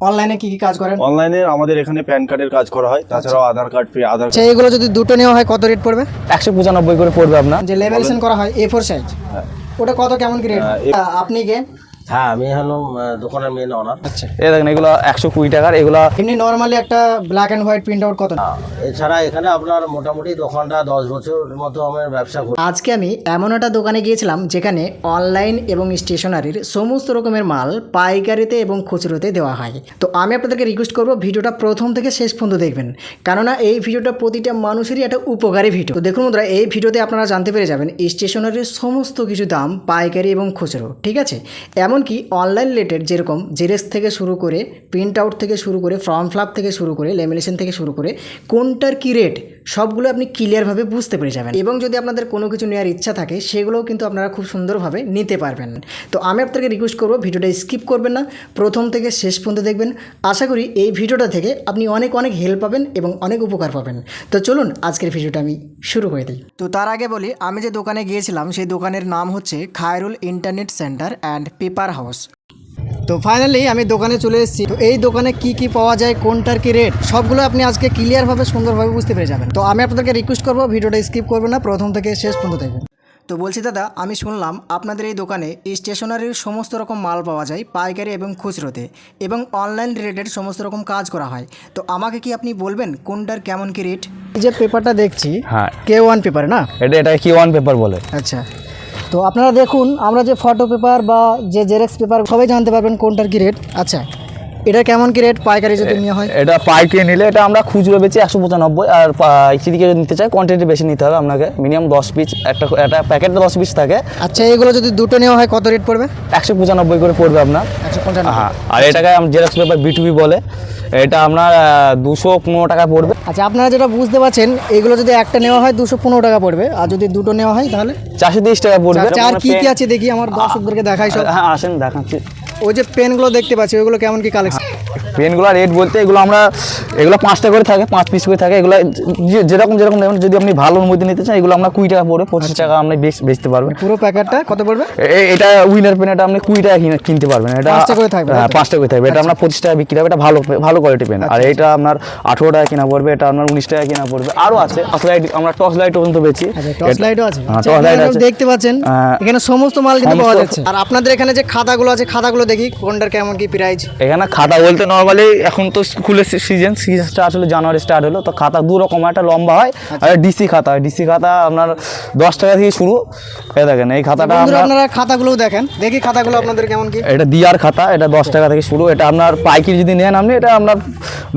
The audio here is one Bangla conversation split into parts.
অনলাইনে কি কি কাজ করেন? অনলাইনে আমাদের এখানে প্যান কার্ডের কাজ করা হয় তাছাড়াও আধার কার্ড ফ্রি আধার আচ্ছা এগুলো যদি দুটো নেওয়া হয় কত রেট পড়বে? একশো পঁচানব্বই করে পড়বে আপনার। যে লেভেলেশন করা হয় এ ফোর সাইজ। ওটা কত কেমন কি রেট হ্যাঁ, আপনি কে হ্যাঁ আমি আহ, দোকানের মেন অনার আচ্ছা। এই দেখেন এগুলো একশো কুড়ি টাকার এগুলো এমনি নর্মালি একটা black and white print out কত? এছাড়া এখানে আপনার মোটামুটি দোকানটা দশ বছর মতো আমার ব্যবসা করি। আজকে আমি এমন একটা দোকানে গিয়েছিলাম যেখানে অনলাইন এবং স্টেশনারির সমস্ত রকমের মাল পাইকারিতে এবং খুচরোতে দেওয়া হয়। তো আমি আপনাদেরকে রিকোয়েস্ট করব ভিডিওটা প্রথম থেকে শেষ পর্যন্ত দেখবেন। কেননা এই ভিডিওটা প্রতিটা মানুষেরই একটা উপকারী ভিডিও। তো দেখুন বন্ধুরা এই ভিডিওতে আপনারা জানতে পেরে যাবেন স্টেশনারির সমস্ত কিছু দাম পাইকারি এবং খুচরো ঠিক আছে? এমনকি অনলাইন রিলেটেড যেরকম জেরেস থেকে শুরু করে প্রিন্ট আউট থেকে শুরু করে ফর্ম ফ্লাপ থেকে শুরু করে লেমিনেশন থেকে শুরু করে কোনটার কী রেট সবগুলো আপনি ক্লিয়ারভাবে বুঝতে পেরে যাবেন। এবং যদি আপনাদের কোনো কিছু নেওয়ার ইচ্ছা থাকে, সেগুলোও কিন্তু আপনারা খুব সুন্দরভাবে নিতে পারবেন। তো আমি আপনাকে রিকোয়েস্ট করব, ভিডিওটা স্কিপ করবেন না। প্রথম থেকে শেষ পর্যন্ত দেখবেন। আশা করি এই ভিডিওটা থেকে আপনি অনেক অনেক হেল্প পাবেন এবং অনেক উপকার পাবেন। তো চলুন, আজকের ভিডিওটা আমি শুরু করে দিই। তো তার আগে বলি, আমি যে দোকানে গিয়েছিলাম, সেই দোকানের নাম হচ্ছে Khairul internet centre and paper house. তো ফাইনালি আমি দোকানে চলে এসেছি। তো এই দোকানে কি কি পাওয়া যায় কোনটার কি রেট সবগুলো আপনি আজকে ক্লিয়ারভাবে সুন্দরভাবে বুঝতে পেরে যাবেন। তো আমি আপনাদেরকে রিকোয়েস্ট করব ভিডিওটা স্কিপ করবেন না প্রথম থেকে শেষ পর্যন্ত দেখবেন তো বলছি দাদা আমি শুনলাম আপনাদের এই দোকানে স্টেশনারির সমস্ত রকম মাল পাওয়া যায় পাইকারি এবং খুচরোতে এবং অনলাইন রিলেটেড সমস্ত রকম কাজ করা হয়। তো আমাকে কি আপনি বলবেন কোনটার কেমন কি রেট এই যে পেপারটা দেখছি হ্যাঁ। কে ওয়ান পেপার না? এটা এটা কি ওয়ান পেপার বলে। আচ্ছা। তো আপনারা দেখুন, আমরা যে ফটো পেপার বা যে জেরক্স পেপার সবাই জানতে পারবেন কোনটার কি রেট আচ্ছা এটা কেমন কি রেট পাইকারি যদি নেওয়া হয়? এটা পাইকারি নিলে এটা আমরা খুচরো বেচি একশো পঁচানব্বই আর যদি নিতে চাই কোয়ান্টিটি বেশি নিতে হবে আপনাকে। মিনিমাম দশ পিস একটা একটা প্যাকেট দশ পিস থাকে। আচ্ছা এগুলো যদি দুটো নেওয়া হয় কত রেট পড়বে? একশো পঁচানব্বই করে পড়বে আপনার। একশো পঞ্চান্ন হ্যাঁ আর এটাকে জেরক্স পেপার বিটুবি বলে এটা আপনার দুশো পনেরো টাকা পড়বে। আচ্ছা আপনারা যেটা বুঝতে পারছেন এগুলো যদি একটা নেওয়া হয় দুশো পনেরো টাকা পড়বে। আর যদি দুটো নেওয়া হয় তাহলে? চারশো তিরিশ টাকা পড়বে। আচ্ছা আর কি কি আছে দেখি আমার দর্শকদেরকে দেখাই সব। হ্যাঁ আসেন দেখাচ্ছি। ওই যে পেনগুলো দেখতে পাচ্ছি ওইগুলো কেমন কি কালেকশন পেনগুলো রেট বলতে এগুলো আমরা এগুলো পাঁচটা করে থাকে পাঁচ পিস করে থাকে। এগুলো যেরকম যেরকম নেবেন যদি আপনি ভালোর মধ্যে নিতে চান এগুলো আমরা কুড়ি টাকা পড়বে পঁচিশ টাকা আপনি বেচতে পারবেন। পুরো প্যাকেটটা কত পড়বে? এটা উইনার পেন এটা আপনি কুড়ি টাকা কিনতে পারবেন। এটা পাঁচটা করে থাকবে, হ্যাঁ পাঁচটা করে থাকবে। এটা আপনার পঁচিশ টাকা বিক্রি হবে। এটা ভালো ভালো কোয়ালিটি পেন আর এটা আপনার আঠেরো টাকা কিনা পড়বে এটা আপনার উনিশ টাকা কিনা পড়বে। আরও আছে টর্চ লাইট আমরা টর্চ লাইট পর্যন্ত বেচি। আচ্ছা টর্চ লাইটও আছে। হ্যাঁ, আচ্ছা, টর্চ লাইট আছে। দেখতে পাচ্ছেন হ্যাঁ। এখানে সমস্ত মাল কিন্তু পাওয়া যাচ্ছে। আর আপনাদের এখানে যে খাতাগুলো আছে খাতাগুলো দেখি কোনটার কেমন কি প্রাইস এখানে খাতা বলতে নর্মালি এখন তো স্কুলের সিজন সিজন স্টার্ট হলো জানুয়ারি স্টার্ট হলো তো খাতা দু রকম একটা লম্বা হয়। আর ডিসি খাতা হয়। ডিসি খাতা আপনার দশ টাকা থেকে শুরু হয়ে দেখেন এই খাতাটা আপনারা খাতাগুলো দেখেন। দেখি খাতাগুলো আপনাদের কেমন কি। এটা দিয়ার খাতা এটা দশ টাকা থেকে শুরু এটা আপনার পাইকারি যদি নেন আপনি এটা আপনার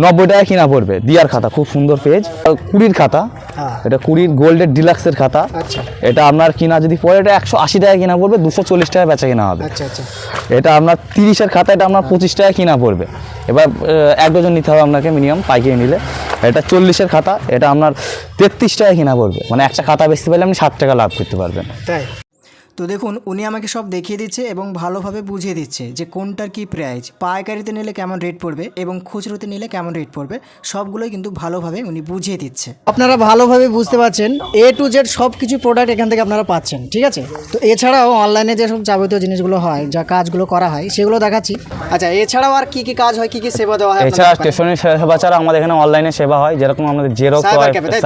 নব্বই টাকা কিনা পড়বে দিয়ার খাতা খুব সুন্দর পেজ কুড়ির খাতা হ্যাঁ। এটা কুড়ির গোল্ডের ডিলাক্সের খাতা। আচ্ছা। এটা আপনার কিনা যদি পড়ে এটা একশো আশি টাকা কিনা পড়বে দুশো চল্লিশ টাকা বেচা কিনা হবে। আচ্ছা আচ্ছা। এটা আপনার তিরিশের খাতা এটা আপনার পঁচিশ টাকা কিনা পড়বে। এবার এক ডজন নিতে হবে আপনাকে মিনিমাম পাইকিয়ে নিলে। এটা চল্লিশের খাতা, এটা আপনার তেত্রিশ টাকা কিনা পড়বে। মানে একটা খাতা বেচতে পারলে আপনি ষাট টাকা লাভ করতে পারবেন। তাই? তো দেখুন উনি আমাকে সব দেখিয়ে দিচ্ছে এবং ভালোভাবে বুঝিয়ে দিচ্ছে যে কোনটার কি প্রাইস পাইকারিতে নিলে কেমন রেট পড়বে এবং খুচরোতে নিলে কেমন রেট পড়বে সবগুলোই কিন্তু ভালোভাবে উনি বুঝিয়ে দিচ্ছে আপনারা ভালোভাবে বুঝতে পারছেন এ টু জেড সব কিছু প্রোডাক্ট এখান থেকে আপনারা পাচ্ছেন ঠিক আছে তো এছাড়াও অনলাইনে যেসব যাবতীয় জিনিসগুলো হয় যা কাজগুলো করা হয় সেগুলো দেখাচ্ছি আচ্ছা এছাড়াও আর কি কি কাজ হয় কি কি সেবা দেওয়া হয় এছাড়া? স্টেশনের সেবা ছাড়া আমাদের এখানে অনলাইনে সেবা হয় যেরকম আমাদের জেরক্স?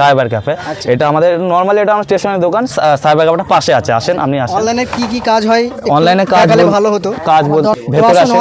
Cyber cafe. এটা আমাদের নর্মালি এটা আমার স্টেশনের দোকান সাইবার ক্যাফেটা পাশে আছে আসেন আপনি আসেন অনলাইনে কি কি কাজ হয়? অনলাইনে কাজ ভালো হতো। কাজ বলতে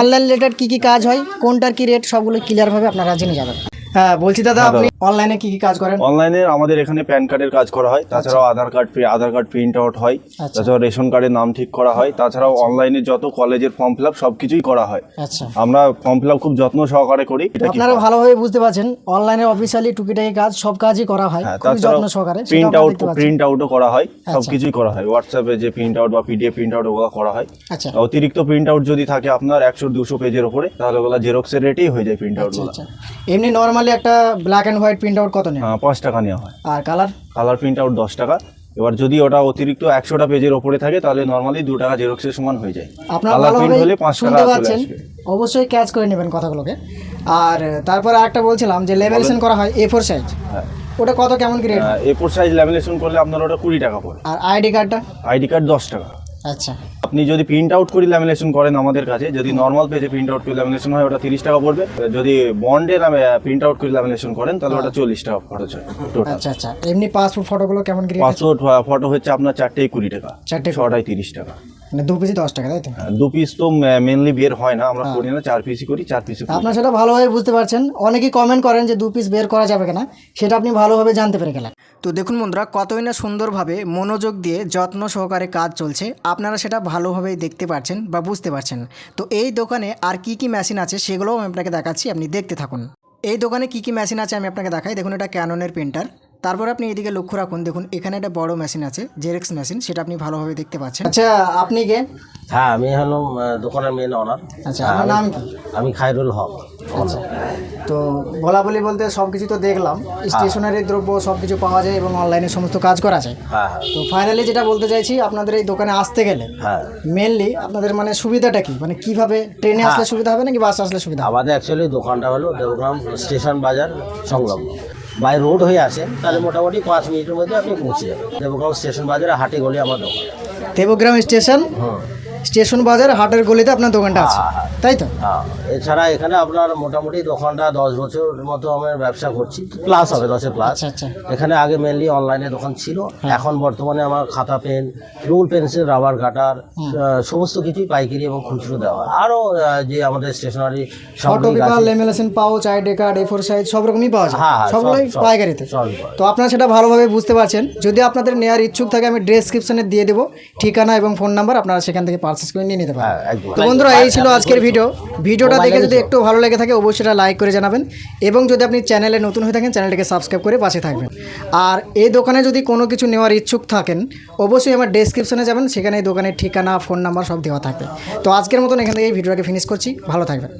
অনলাইন রিলেটেড কি কি কাজ হয়? কোনটার কি রেট সবগুলো ক্লিয়ার ভাবে আপনারা জেনে যাবেন। হ্যাঁ বলছি দাদা আপনি অনলাইনে কি কি কাজ করেন? অনলাইনে আমাদের এখানে প্যান কার্ডের কাজ করা হয় তাছাড়াও Aadhaar card Aadhaar card print out হয় আচ্ছা। তাছাড়াও রেশন কার্ডের নাম ঠিক করা হয় তাছাড়াও অনলাইনে যত কলেজের ফর্ম ফিল আপ সব কিছুই করা হয়। আচ্ছা। আমরা ফর্ম ফিল আপ খুব যত্ন সহকারে করি আপনারা ভালোভাবে বুঝতে পারছেন অনলাইনে অফিসিয়ালি টুকিটাকি কাজ সব কাজই করা হয় হ্যাঁ তাছাড়াও যত্ন সহকারে প্রিন্ট আউট প্রিন্ট আউটও করা হয় সব আচ্ছা। করা হয় হোয়াটসঅ্যাপে যে প্রিন্ট আউট বা পিডিএফ প্রিন্ট আউট ওগুলো করা হয়। আচ্ছা। অতিরিক্ত প্রিন্ট আউট যদি থাকে আপনার একশো দুশো পেজের উপরে তাহলে ওগুলো জেরক্সের রেটেই হয়ে যায় প্রিন্ট আচ্ছা আউটগুলো আচ্ছা। এমনি নর্মালি একটা black and white print out কত নেন পাঁচ টাকা নেওয়া হয়। আর কালার কালার প্রিন্ট আউট দশ টাকা। এবার যদি ওটা অতিরিক্ত একশোটা পেজের ওপরে থাকে তাহলে নর্মালি দু টাকা জেরক্সের সমান হয়ে যায়। আপনারা ভালোভাবে হলে পাঁচ টাকা পাচ্ছেন। অবশ্যই ক্যাচ করে নেবেন কথাগুলোকে। আর তারপর আরেকটা বলছিলাম যে লেভেলেশন করা হয় এ ফোর সাইজ হ্যাঁ। ওটা কত কেমন কি rate A four size lamination করলে আপনার ওটা কুড়ি টাকা পড়ে। আর আইডি কার্ডটা আইডি কার্ড দশ টাকা। আচ্ছা। আপনি যদি প্রিন্ট আউট করে ল্যামিনেশন করেন আমাদের কাছে যদি নর্মাল পেজে প্রিন্ট আউট করে ল্যামিনেশন হয় ওটা তিরিশ টাকা পড়বে। যদি বন্ডে প্রিন্ট আউট করে ল্যামিনেশন করেন তাহলে ওটা চল্লিশ টাকা খরচ হয় আচ্ছা আচ্ছা। এমনি পাসপোর্ট ফটোগুলো কেমন কি পাসপোর্ট ফটো হচ্ছে আপনার চারটেই কুড়ি টাকা। চারটে ছটায় তিরিশ টাকা। মানে দু পিসি দশ টাকা তাই তো? হ্যাঁ, দু পিস তো মেনলি বের হয় না। আমরা করি না চার পিসই করি চার পিসই আপনারা সেটা ভালোভাবে বুঝতে পারছেন। অনেকেই কমেন্ট করেন যে দু পিস বের করা যাবে কিনা সেটা আপনি ভালোভাবে জানতে পেরে গেলেন। তো দেখুন বন্ধুরা, কতই না সুন্দরভাবে মনোযোগ দিয়ে যত্ন সহকারে কাজ চলছে। আপনারা সেটা ভালোভাবেই দেখতে পাচ্ছেন বা বুঝতে পারছেন। তো এই দোকানে আর কি কি মেশিন আছে সেগুলোও আমি আপনাকে দেখাচ্ছি, আপনি দেখতে থাকুন। এই দোকানে কি কি মেশিন আছে আমি আপনাকে দেখাই। দেখুন, এটা ক্যাননের প্রিন্টার তারপর আপনি এদিকে লক্ষ্য রাখুন। দেখুন, এখানে একটা বড় মেশিন আছে জেরেক্স মেশিন সেটা আপনি ভালোভাবে দেখতে পাচ্ছেন। আচ্ছা আপনি কে? হ্যাঁ আমি হলাম আহ, দোকানের মেন অনার আচ্ছা আপনার নাম কি? আমি খায়রুল হক। আচ্ছা তো বলা বলি বলতে সব কিছু তো দেখলাম। স্টেশনারি দ্রব্য সব কিছু পাওয়া যায় এবং অনলাইনে সমস্ত কাজ করা যায়। হ্যাঁ হ্যাঁ। তো ফাইনালি যেটা বলতে চাইছি আপনাদের এই দোকানে আসতে গেলে হ্যাঁ। মেনলি আপনাদের মানে সুবিধাটা কি? মানে কীভাবে ট্রেনে আসলে সুবিধা হবে নাকি বাসে আসলে সুবিধা আমাদের অ্যাকচুয়ালি দোকানটা হলো দেবগ্রাম স্টেশন বাজার সংলগ্ন। বাই রোড হয়ে আসেন তাহলে মোটামুটি পাঁচ মিনিটের মধ্যে আপনি পৌঁছে যাবেন। দেবগ্রাম স্টেশন বাজারে হাটে গলি আমার দোকান। দেবগ্রাম স্টেশন? স্টেশন বাজার হাটের গলিতে আপনার দোকানটা আছে। তাই তো? হ্যাঁ। এছাড়া এখানে আপনার মোটামুটি দোকানটা দশ বছর মতো আমি ব্যবসা করছি। প্লাস হবে দশের প্লাস আচ্ছা আচ্ছা। এখানে আগে মেনলি অনলাইনে দোকান ছিল। এখন বর্তমানে আমার খাতা pen rule pencil rubber cutter সমস্ত কিছুই পাইকারি এবং খুচরো দেওয়া হয়। আরও যে আমাদের stationery lamination pouch ID card A four size সব রকমই পাওয়া যায়। হ্যাঁ, হ্যাঁ, সব- সবগুলোই পাইকারিতে। তো আপনারা সেটা ভালোভাবে বুঝতে পারছেন। যদি আপনাদের নেওয়ার ইচ্ছুক থাকে আমি ডেসক্রিপশনে দিয়ে দেবো। ঠিকানা এবং ফোন নাম্বার আপনারা সেখান থেকে পারচেস করে নিয়ে নিতে পারেন। হ্যাঁ তো বন্ধুরা এই ছিল আজকের ভিডিও ভিডিওটা দেখে যদি একটু ভালো লেগে থাকে অবশ্যই এটা লাইক করে জানাবেন। এবং যদি আপনি চ্যানেলে নতুন হয়ে থাকেন চ্যানেলটিকে সাবস্ক্রাইব করে পাশে থাকবেন। আর এই দোকানে যদি কোনো কিছু নেওয়ার ইচ্ছুক থাকেন অবশ্যই আমার ডেসক্রিপশনে যাবেন সেখানে এই দোকানের ঠিকানা ফোন নাম্বার সব দেওয়া থাকবে। তো আজকের মতন এখান থেকে এই ভিডিওটাকে ফিনিশ করছি। ভালো থাকবেন।